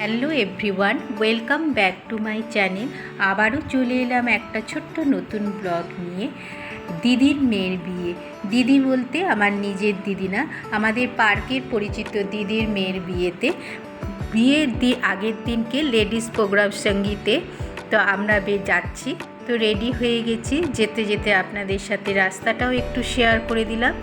Hello everyone, welcome back to my channel. আবারও চলে এলাম একটা ছোট্ট নতুন ব্লগ নিয়ে। দিদির মেয়ের বিয়ে। দিদি বলতে আমার নিজের দিদি না, আমাদের পার্কের পরিচিত দিদির মেয়ের বিয়েতে। বিয়ের দি আগের দিনকে লেডিস প্রোগ্রাম সঙ্গীতে। তো আমরা বে যাচ্ছি। তো রেডি হয়ে গেছি। যেতে যেতে আপনাদের সাথে রাস্তাটাও একটু শেয়ার করে দিলাম।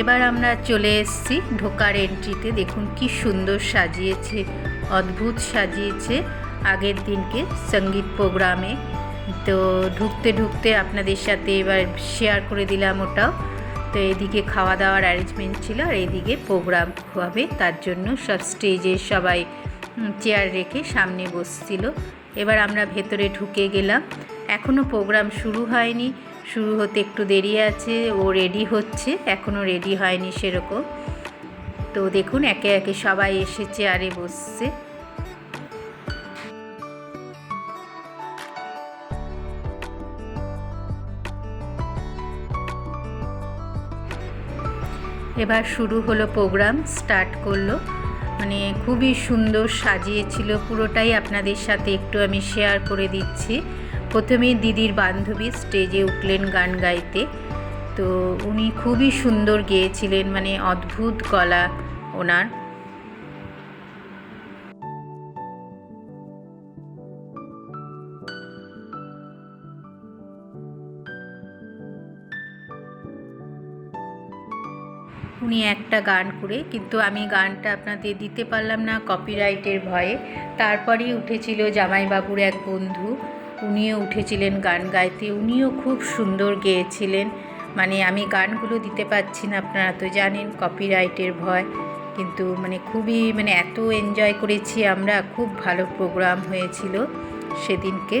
এবার আমরা চলে এসেছি ঢোকার এন্ট্রিতে দেখুন কি সুন্দর সাজিয়েছে, অদ্ভুত সাজিয়েছে আগের দিনকে সংগীত প্রোগ্রামে তো ঢুকতে ঢুকতে আপনাদের সাথে এবার শেয়ার করে দিলাম ওটাও। তো এদিকে খাওয়া দাওয়ার অ্যারেঞ্জমেন্ট ছিল আর এদিকে প্রোগ্রাম হবে, তার জন্য সব স্টেজে সবাই চেয়ার রেখে সামনে বসছিল। এবার আমরা ভেতরে ঢুকে গেলাম। এখনও প্রোগ্রাম শুরু হয়নি। শুরু হতে একটু দেরি আছে, ও রেডি হচ্ছে এখনও রেডি হয়নি সেরকম। তো দেখুন, একে একে সবাই এসে চেয়ারে বসছে। এবার শুরু হলো প্রোগ্রাম স্টার্ট করল। মানে খুবই সুন্দর সাজিয়েছিল, পুরোটাই আপনাদের সাথে একটু আমি শেয়ার করে দিচ্ছি। প্রথমে দিদির বান্ধবী স্টেজে উঠলেন গান গাইতে। তো উনি খুবই সুন্দর গেয়েছিলেন মানে অদ্ভুত গলা ওনার। উনি একটা গান করে, কিন্তু আমি গানটা আপনাদের দিতে পারলাম না কপিরাইটের ভয়ে। তারপরেই উঠেছিল জামাইবাবুর এক বন্ধু। উনিও উঠেছিলেন গান গাইতে। উনিও খুব সুন্দর গেয়েছিলেন। মানে আমি গানগুলো দিতে পারছি না, আপনারা তো জানেন কপিরাইটের ভয়। কিন্তু মানে খুবই মানে এত এনজয় করেছি আমরা, খুব ভালো প্রোগ্রাম হয়েছিল সেদিনকে।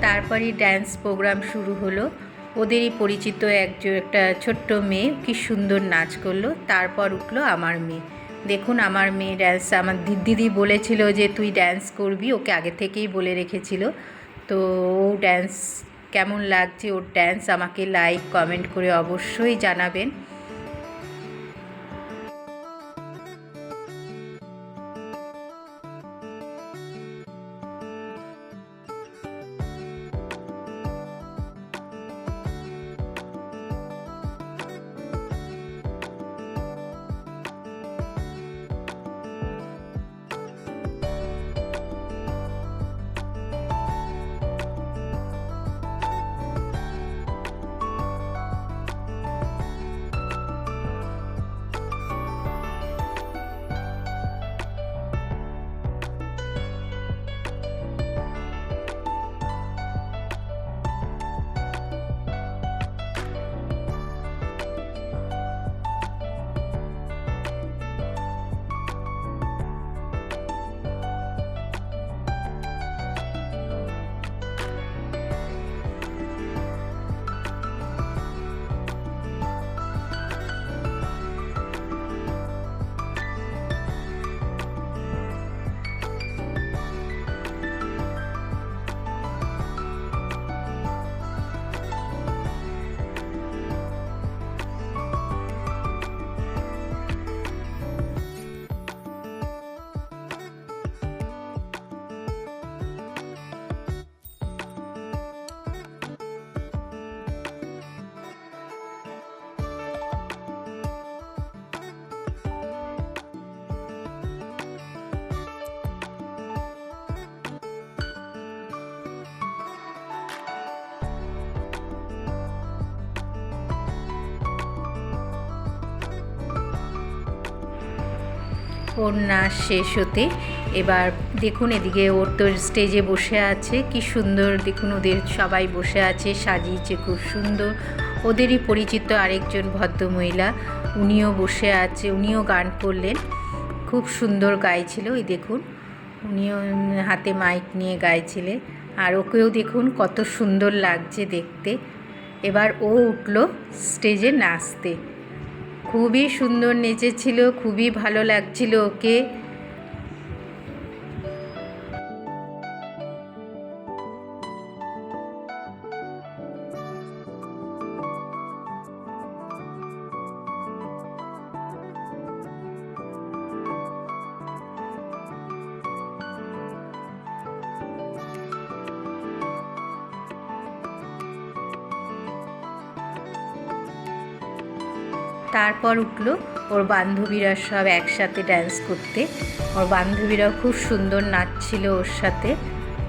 তারপরে ড্যান্স প্রোগ্রাম শুরু হলো। ওদেরই পরিচিত একজন, একটা ছোট্ট মেয়ে, কি সুন্দর নাচ করল। তারপর উঠল আমার মেয়ে। দেখুন, আমার মেয়ে ড্যান্স আমার দিদি বলেছিল যে, তুই ড্যান্স করবি। ওকে আগে থেকেই বলে রেখেছিল। তো ও ড্যান্স কেমন লাগছে? ওর ড্যান্স আমাকে লাইক কমেন্ট করে অবশ্যই জানাবেন। ওর নাচ শেষ হতে এবার দেখুন এদিকে ওর তো স্টেজে বসে আছে। কি সুন্দর দেখুন ওদের সবাই বসে আছে, সাজিয়েছে খুব সুন্দর। ওদেরই পরিচিত আরেকজন ভদ্রমহিলা, উনিও বসে আছে, উনিও গান করলেন। খুব সুন্দর গাইছিল, এই দেখুন। উনিও হাতে মাইক নিয়ে গাইছিলেন। আর ওকেও দেখুন কত সুন্দর লাগছে দেখতে। এবার ও উঠল স্টেজে নাচতে। খুবই সুন্দর নেচেছিল খুবই ভালো লাগছিল ওকে। তারপর উঠল ওর বান্ধবীরা সব একসাথে ড্যান্স করতে। ওর বান্ধবীরাও খুব সুন্দর নাচছিল ওর সাথে।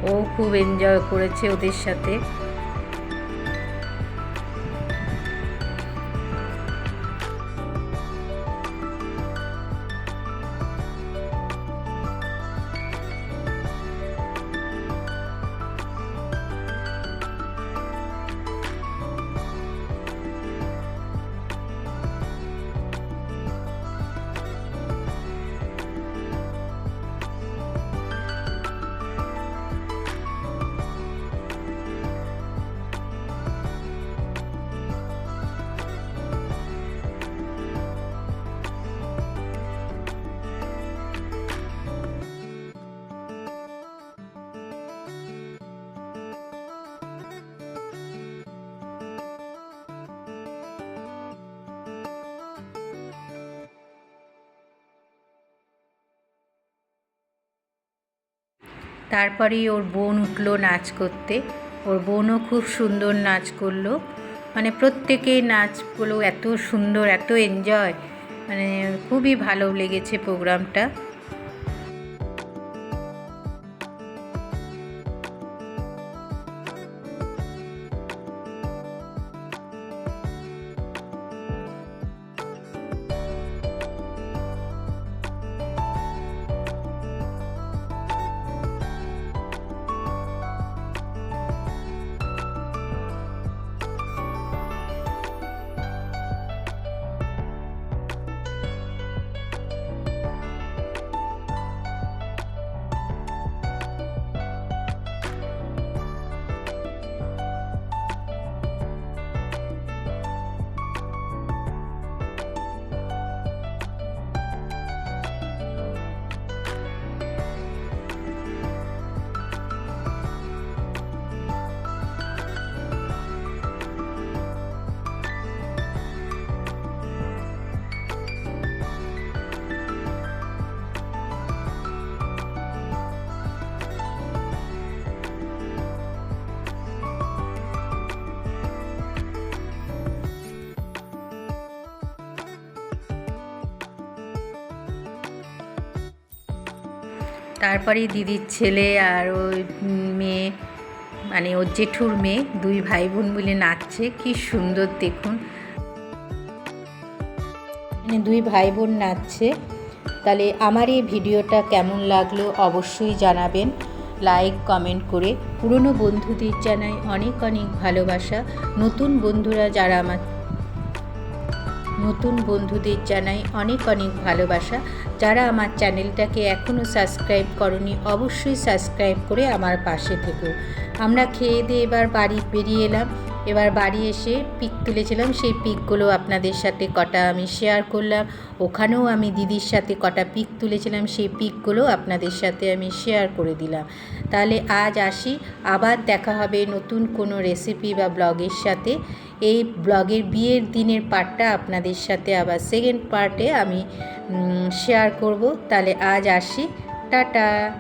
ও খুব এনজয় করেছে ওদের সাথে। তারপরেই ওর বোন উঠল নাচ করতে। ওর বোনও খুব সুন্দর নাচ করল। মানে প্রত্যেকেই নাচ করল এত সুন্দর, এত এনজয় মানে খুবই ভালো লেগেছে প্রোগ্রামটা তারপরেই দিদির ছেলে আর ওই মেয়ে মানে ওর জেঠুর মেয়ে, দুই ভাই বোন মিলে নাচছে, কি সুন্দর দেখুন। মানে দুই ভাই বোন নাচছে। তাহলে আমার এই ভিডিওটা কেমন লাগল অবশ্যই জানাবেন। লাইক, কমেন্ট করে। পুরনো বন্ধুদের জানাই অনেক অনেক ভালোবাসা। নতুন বন্ধুরা যারা আমার নতুন বন্ধুদের জানাই অনেক অনেক ভালোবাসা। যারা আমার চ্যানেলটাকে এখনও সাবস্ক্রাইব করনি, অবশ্যই সাবস্ক্রাইব করে আমার পাশে থেকো। আমরা খেয়ে দিয়ে এবার বাড়ি বেরিয়ে এলাম। এবার বাড়ি এসে পিক তুলেছিলাম, সেই পিকগুলো আপনাদের সাথে কটা আমি শেয়ার করলাম, ওখানেও আমি দিদির সাথে কটা পিক তুলেছিলাম, সেই পিকগুলো আপনাদের সাথে আমি শেয়ার করে দিলাম। তাহলে আজ আসি, আবার দেখা হবে নতুন কোনো রেসিপি বা ব্লগের সাথে। এই ব্লগের বিয়ের দিনের পার্টটা আপনাদের সাথে আবার সেকেন্ড পার্টে আমি শেয়ার করব। তাহলে আজ আসি, টাটা!